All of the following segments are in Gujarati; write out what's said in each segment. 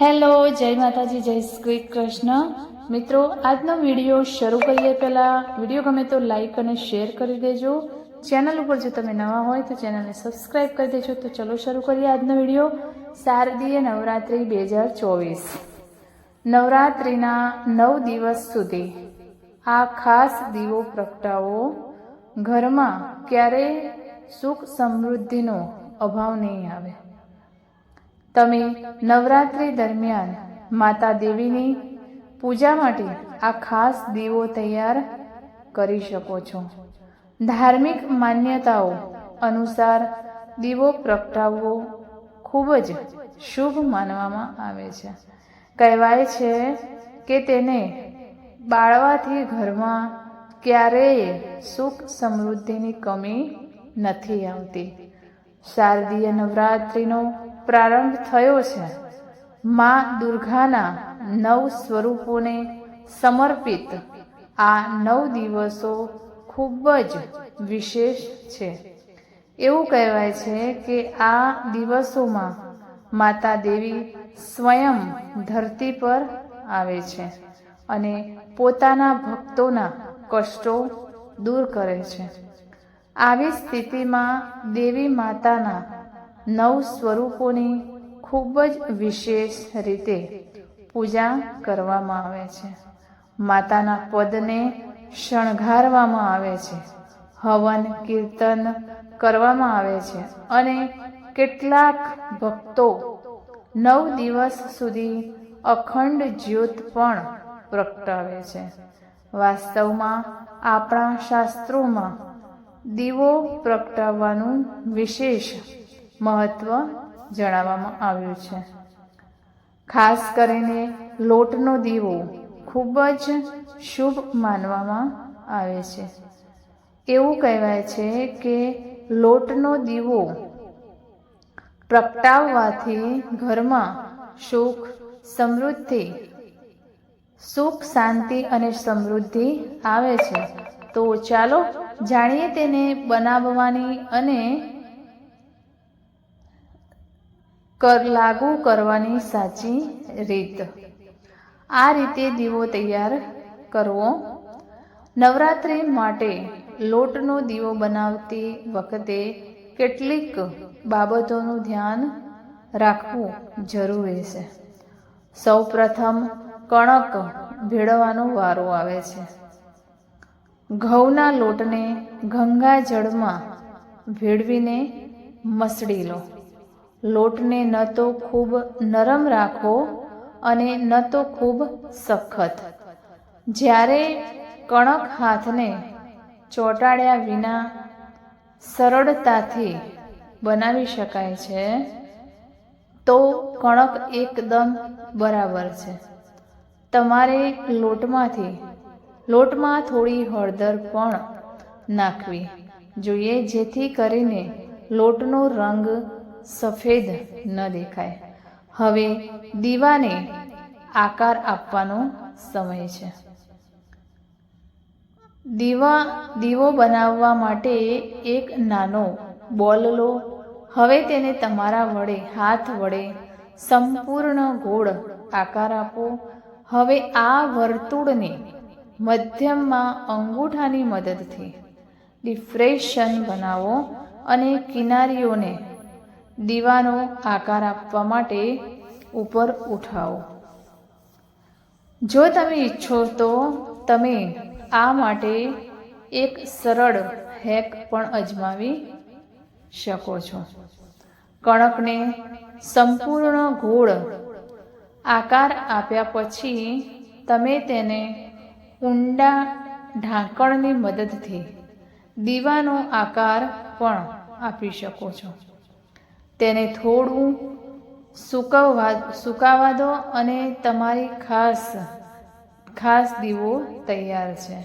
હેલો, જય માતાજી, જય શ્રી કૃષ્ણ. મિત્રો, આજનો વીડિયો શરૂ કરીએ પહેલાં. વીડિયો ગમે તો લાઈક અને શેર કરી દેજો. ચેનલ ઉપર જો તમે નવા હોય તો ચેનલને સબસ્ક્રાઈબ કરી દેજો. તો ચલો શરૂ કરીએ આજનો વીડિયો. શારદીય નવરાત્રિ બે હજાર ચોવીસ. નવરાત્રિના નવ દિવસ સુધી આ ખાસ દીવો પ્રગટાવો. ઘરમાં ક્યારેય સુખ સમૃદ્ધિનો અભાવ નહીં આવે. તમે નવરાત્રિ દરમિયાન માતા દેવીની પૂજા માટે આ ખાસ દીવો તૈયાર કરી શકો છો. ધાર્મિક માન્યતાઓ અનુસાર દીવો પ્રગટાવવો ખૂબ જ શુભ માનવામાં આવે છે. કહેવાય છે કે તેને બાળવાથી ઘરમાં ક્યારેય સુખ સમૃદ્ધિની કમી નથી આવતી. શારદીય નવરાત્રિનો પ્રારંભ થયો છે. મા દુર્ગાના નવ સ્વરૂપોને સમર્પિત આ નવ દિવસો ખૂબ જ વિશેષ છે. એવું કહેવાય છે કે આ દિવસોમાં માતા દેવી સ્વયં ધરતી પર આવે છે અને પોતાના ભક્તોના કષ્ટો દૂર કરે છે. આવી સ્થિતિમાં દેવી માતાના નવ સ્વરૂપોની ખૂબ જ વિશેષ રીતે પૂજા કરવામાં આવે છે. માતાના પદને શણગારવામાં આવે છે. હવન, કીર્તન કરવામાં આવે છે અને કેટલાક ભક્તો નવ દિવસ સુધી અખંડ જ્યોત પણ પ્રગટાવે છે. વાસ્તવમાં આપણા શાસ્ત્રોમાં દીવો પ્રગટાવવાનું વિશેષ મહત્વ જણાવવામાં આવ્યું છે. ખાસ કરીને લોટનો દીવો ખૂબ જ શુભ માનવામાં આવે છે. એવું કહેવાય છે કે લોટનો દીવો પ્રગટાવવાથી ઘરમાં સુખ, સમૃદ્ધિ, સુખ, શાંતિ અને સમૃદ્ધિ આવે છે. તો ચાલો જાણીએ તેને બનાવવાની અને કર લાગુ કરવાની સાચી રીત. આ રીતે દીવો તૈયાર કરવો. નવરાત્રિ માટે લોટનો દીવો બનાવતી વખતે કેટલીક બાબતોનું ધ્યાન રાખવું જરૂરી છે. સૌ પ્રથમ કણક ભેળવવાનો વારો આવે છે. ઘઉંના લોટને ગંગા જળમાં ભેળવીને મસળી લો. લોટને ન તો ખૂબ નરમ રાખો અને ન તો ખૂબ સખત. જ્યારે કણક હાથને ચોંટાડ્યા વિના સરળતાથી બનાવી શકાય છે, તો કણક એકદમ બરાબર છે. તમારે લોટમાંથી, લોટમાં થોડી હળદર પણ નાખવી જોઈએ, જેથી કરીને લોટનો રંગ સફેદ ન દેખાય. હવે દીવાને આકાર આપવાનો સમય છે. દીવા, દીવો બનાવવા માટે એક નાનો બોલ લો. હવે તેને તમારા વડે, હાથ વડે સંપૂર્ણ ગોળ આકાર આપો. હવે આ વર્તુળને મધ્યમમાં અંગૂઠાની મદદથી ડિફ્રેશન બનાવો અને કિનારીઓને દીવાનો આકાર આપવા માટે ઉપર ઉઠાવો. જો તમે ઈચ્છો તો તમે આ માટે એક સરળ હેક પણ અજમાવી શકો છો. કણકને સંપૂર્ણ ગોળ આકાર આપ્યા પછી તમે તેને ઊંડા ઢાંકણની મદદથી દીવાનો આકાર પણ આપી શકો છો. તેને થોડું સુકવવા સુકાવા દો અને તમારી ખાસ ખાસ દીવો તૈયાર છે.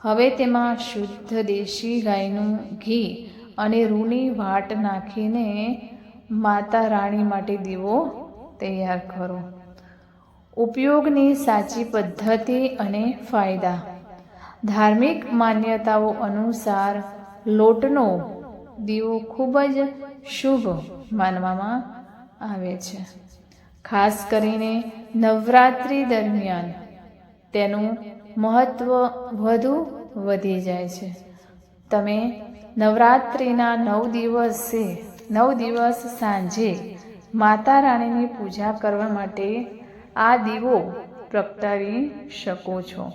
હવે તેમાં શુદ્ધ દેશી ગાયનું ઘી અને રૂની વાટ નાખીને માતા રાણી માટે દીવો તૈયાર કરો. ઉપયોગની સાચી પદ્ધતિ અને ફાયદા. ધાર્મિક માન્યતાઓ અનુસાર લોટનો દીવો ખૂબ જ શુભ માનવામાં આવે છે. ખાસ કરીને નવરાત્રિ દરમિયાન તેનું મહત્ત્વ વધુ વધી જાય છે. તમે નવરાત્રિના નવ દિવસે, નવ દિવસ સાંજે માતા રાણીની પૂજા કરવા માટે આ દીવો પ્રગટાવી શકો છો.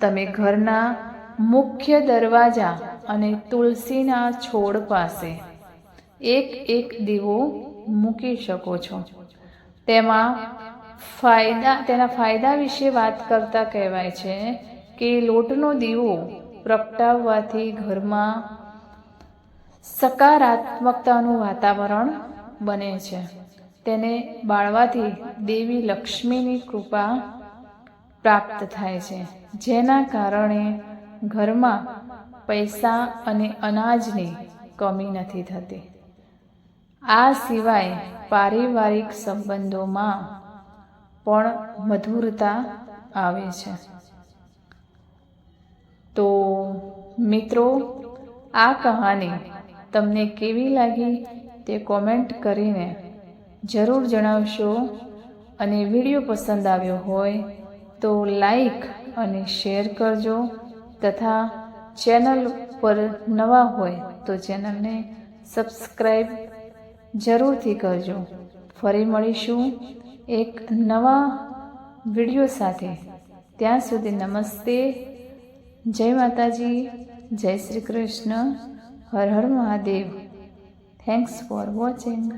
તમે ઘરના મુખ્ય દરવાજા અને તુલસીના છોડ પાસે એક એક દીવો મૂકી શકો છો. તેમાં ફાયદા, તેના ફાયદા વિશે વાત કરતા કહેવાય છે કે લોટનો દીવો પ્રગટાવવાથી ઘરમાં સકારાત્મકતાનું વાતાવરણ બને છે. તેને બાળવાથી દેવી લક્ષ્મીની કૃપા પ્રાપ્ત થાય છે. જેના કારણે ઘરમાં પૈસા અને અનાજની કમી નથી થતી. આ સિવાય પારિવારિક સંબંધોમાં પણ મધુરતા આવે છે. તો મિત્રો, આ કહાની તમને કેવી લાગી તે કોમેન્ટ કરીને જરૂર જણાવશો અને વીડિયો પસંદ આવ્યો હોય તો લાઈક અને શેર કરજો તથા ચેનલ પર નવા હોય તો ચેનલને સબસ્ક્રાઈબ જરૂરથી કરજો. ફરી મળીશું એક નવા વીડિયો સાથે. ત્યાં સુધી નમસ્તે. જય માતાજી. જય શ્રી કૃષ્ણ. હર હર મહાદેવ. Thanks for watching